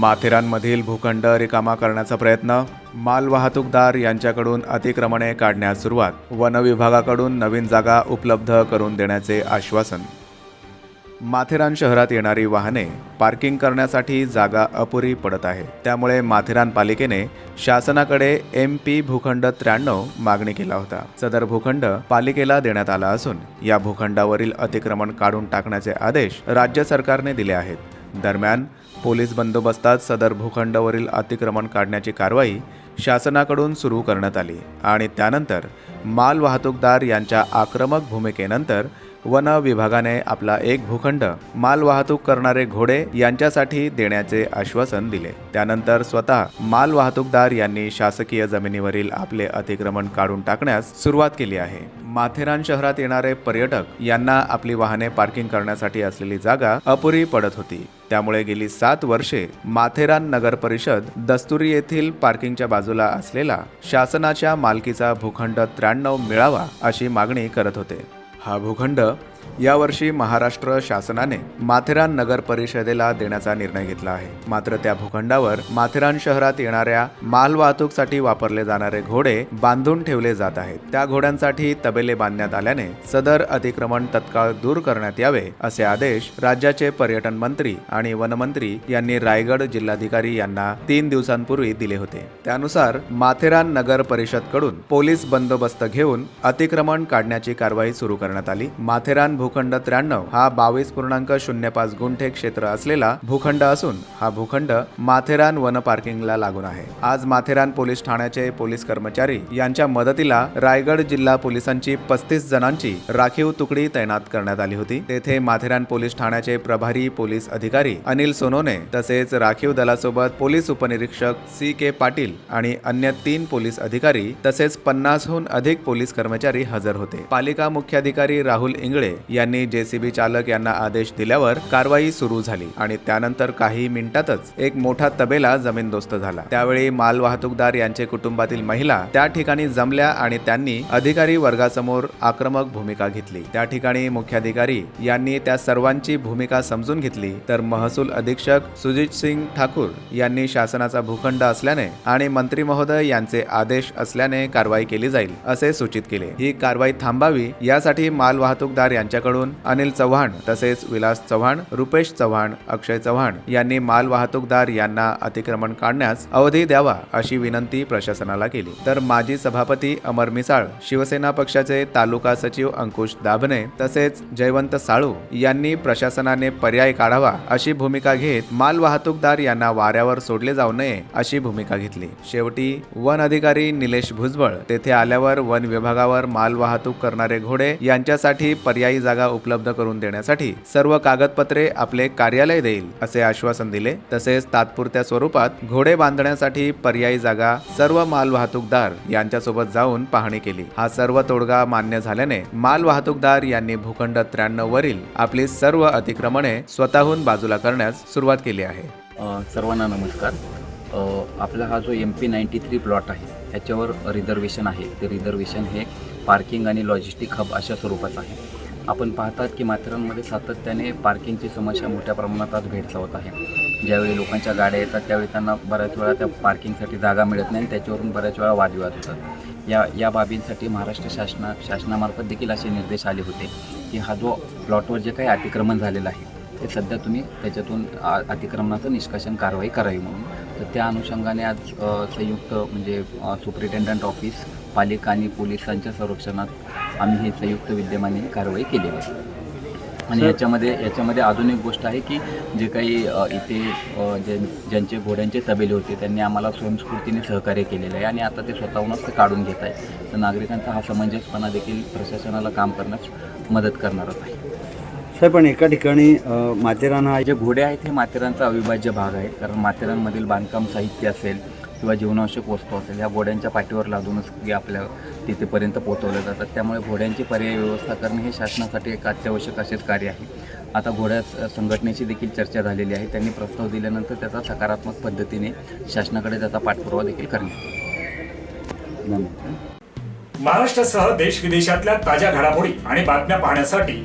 माथेरानमधील भूखंड रिकामा करण्याचा प्रयत्न मालवाहतूकदार यांच्याकडून अतिक्रमणे काढण्यास सुरुवात वन विभागाकडून नवीन जागा उपलब्ध करून देण्याचे आश्वासन. माथेरान शहरात येणारी वाहने पार्किंग करण्यासाठी जागा अपुरी पडत आहे. त्यामुळे माथेरान पालिकेने शासनाकडे एम पी भूखंड त्र्याण्णव मागणी केला होता. सदर भूखंड पालिकेला देण्यात आला असून या भूखंडावरील अतिक्रमण काढून टाकण्याचे आदेश राज्य सरकारने दिले आहेत. दरम्यान पोलीस बंदोबस्तात सदर भूखंडावरील अतिक्रमण काढण्याची कारवाई शासनाकडून सुरू करण्यात आली आणि त्यानंतर माल वाहतूकदार यांच्या आक्रमक भूमिकेनंतर वन विभागाने आपला एक भूखंड माल वाहतूक करणारे घोडे यांच्यासाठी देण्याचे आश्वासन दिले. त्यानंतर स्वतः माल वाहतूकदार यांनी शासकीय जमिनीवरील आपले अतिक्रमण काढून टाकण्यास सुरुवात केली आहे. माथेरान शहरात येणारे पर्यटक यांना आपली वाहने पार्किंग करण्यासाठी असलेली जागा अपुरी पडत होती. त्यामुळे गेली सात वर्षे माथेरान नगर परिषद दस्तुरी येथील पार्किंगच्या बाजूला असलेला शासनाच्या मालकीचा भूखंड त्र्याण्णव मिळावा अशी मागणी करत होते. हा भूखंड यावर्षी महाराष्ट्र शासनाने माथेरान नगर परिषदेला देण्याचा निर्णय घेतला आहे. मात्र त्या भूखंडावर माथेरान शहरात येणाऱ्या माल वाहतूकसाठी वापरले जाणारे घोडे बांधून ठेवले जात आहेत. त्या घोड्यांसाठी तबेले बांधण्यात आल्याने सदर अतिक्रमण तत्काळ दूर करण्यात यावे असे आदेश राज्याचे पर्यटन मंत्री आणि वनमंत्री यांनी रायगड जिल्हाधिकारी यांना तीन दिवसांपूर्वी दिले होते. त्यानुसार माथेरान नगर परिषदकडून पोलीस बंदोबस्त घेऊन अतिक्रमण काढण्याची कारवाई सुरू करण्यात आली. माथेरान भूखंड त्र्याण्णव हा बावीस पूर्णांक शून्य पाच गुंठे क्षेत्र असलेला भूखंड असून हा भूखंड माथेरान वन पार्किंगला लागून आहे. आज माथेरान पोलीस ठाण्याचे पोलीस कर्मचारी यांच्या मदतीला रायगड जिल्हा पोलिसांची पस्तीस जणांची राखीव तुकडी तैनात करण्यात आली होती. तेथे माथेरान पोलीस ठाण्याचे प्रभारी पोलीस अधिकारी अनिल सोनोने तसेच राखीव दलासोबत पोलीस उपनिरीक्षक सी के पाटील आणि अन्य तीन पोलीस अधिकारी तसेच पन्नासहून अधिक पोलीस कर्मचारी हजर होते. पालिका मुख्याधिकारी राहुल इंगळे यांनी जेसीबी चालक यांना आदेश दिल्यावर कारवाई सुरू झाली आणि त्यानंतर काही मिनिटातच एक मोठा तबेला जमीनदोस्त झाला. त्यावेळी माल वाहतूकदार यांचे कुटुंबातील महिला त्या ठिकाणी जमल्या आणि त्यांनी अधिकारी वर्गासमोर आक्रमक भूमिका घेतली. त्या ठिकाणी मुख्याधिकारी यांनी त्या सर्वांची भूमिका समजून घेतली तर महसूल अधीक्षक सुजित सिंग ठाकूर यांनी शासनाचा भूखंड असल्याने आणि मंत्री महोदय यांचे आदेश असल्याने कारवाई केली जाईल असे सूचित केले. ही कारवाई थांबावी यासाठी माल वाहतूकदार यांच्याकडून अनिल चव्हाण तसेच विलास चव्हाण रुपेश चव्हाण अक्षय चव्हाण यांनी माल वाहतूकदार यांना अतिक्रमण काढण्यास अवधी द्यावा अशी विनंती प्रशासनाला केली. तर माजी सभापती अमर मिसाळ शिवसेना पक्षाचे तालुका सचिव अंकुश दाभणे तसेच जयवंत साळू यांनी प्रशासनाने पर्याय काढावा अशी भूमिका घेत माल वाहतूकदार यांना वाऱ्यावर सोडले जाऊ नये अशी भूमिका घेतली. शेवटी वन अधिकारी निलेश भुजबळ तेथे आल्यावर वन विभागावर माल वाहतूक करणारे घोडे यांच्यासाठी पर्यायी जागा उपलब्ध करून देण्यासाठी सर्व कागदपत्रे आपले कार्यालय देईल असे आश्वासन दिले. तसेच तात्पुरत्या स्वरूपात घोडे बांधण्यासाठी पर्यायी जागा सर्व माल वाहतूकदार यांच्यासोबत जाऊन पाहणी केली. हा सर्व तोडगा मान्य झाल्याने माल वाहतूकदार यांनी भूखंड त्र्याण्णव वरील आपली सर्व अतिक्रमणे स्वतःहून बाजूला करण्यास सुरुवात केली आहे. सर्वांना नमस्कार. आपला हा जो M P ninety three plot आहे ह्याच्यावर रिझर्वेशन आहे. ते रिझर्वेशन हे पार्किंग आणि लॉजिस्टिक हब अशा स्वरूपाचं आहे. आपण पाहतात की माथेरानमध्ये सातत्याने पार्किंगची समस्या मोठ्या प्रमाणात आज भेडसावत आहे. ज्यावेळी लोकांच्या गाड्या येतात त्यावेळी त्यांना बऱ्याच वेळा त्या पार्किंगसाठी जागा मिळत नाही आणि त्याच्यावरून बऱ्याच वेळा वादविवाद होतात. या या बाबींसाठी महाराष्ट्र शासना शासनामार्फत देखील असे निर्देश आले होते की हा जो प्लॉटवर जे काही अतिक्रमण झालेलं आहे ते सध्या तुम्ही त्याच्यातून आ- अतिक्रमणाचं निष्कासन कारवाई करावी म्हणून तर त्या अनुषंगाने आज संयुक्त म्हणजे सुप्रिटेंडंट ऑफिस पालिका आणि पोलिसांच्या संरक्षणात आम्ही हे संयुक्त विद्यमाने कारवाई केलेली आहे. आणि याच्यामध्ये याच्यामध्ये अजून एक गोष्ट आहे की जे काही इथे जे ज्यांचे घोड्यांचे तबेले होते त्यांनी आम्हाला स्वयंस्फूर्तीने सहकार्य केलेलं आहे आणि आता ते स्वतःहूनच ते काढून घेत आहे तर नागरिकांचा हा समंजसपणा देखील प्रशासनाला काम करण्यास मदत करणारच आहे. साहेब पण एका ठिकाणी माथेरान हा जे घोडे आहेत हे माथेरानचा अविभाज्य भाग आहेत. कारण माथेरानमधील बांधकाम साहित्य असेल किंवा जीवनावश्यक वस्तू असेल ह्या घोड्यांच्या पाठीवर लादूनच आपल्या तिथेपर्यंत पोहोचवल्या जातात. त्यामुळे घोड्यांची पर्यायी व्यवस्था करणे हे शासनासाठी एक अत्यावश्यक असेच कार्य आहे. आता घोड्या संघटनेची देखील चर्चा झालेली आहे. त्यांनी प्रस्ताव दिल्यानंतर त्याचा सकारात्मक पद्धतीने शासनाकडे त्याचा पाठपुरावा देखील करण्यात. महाराष्ट्रासह देश विदेशातल्या ताज्या घडामोडी आणि बातम्या पाहण्यासाठी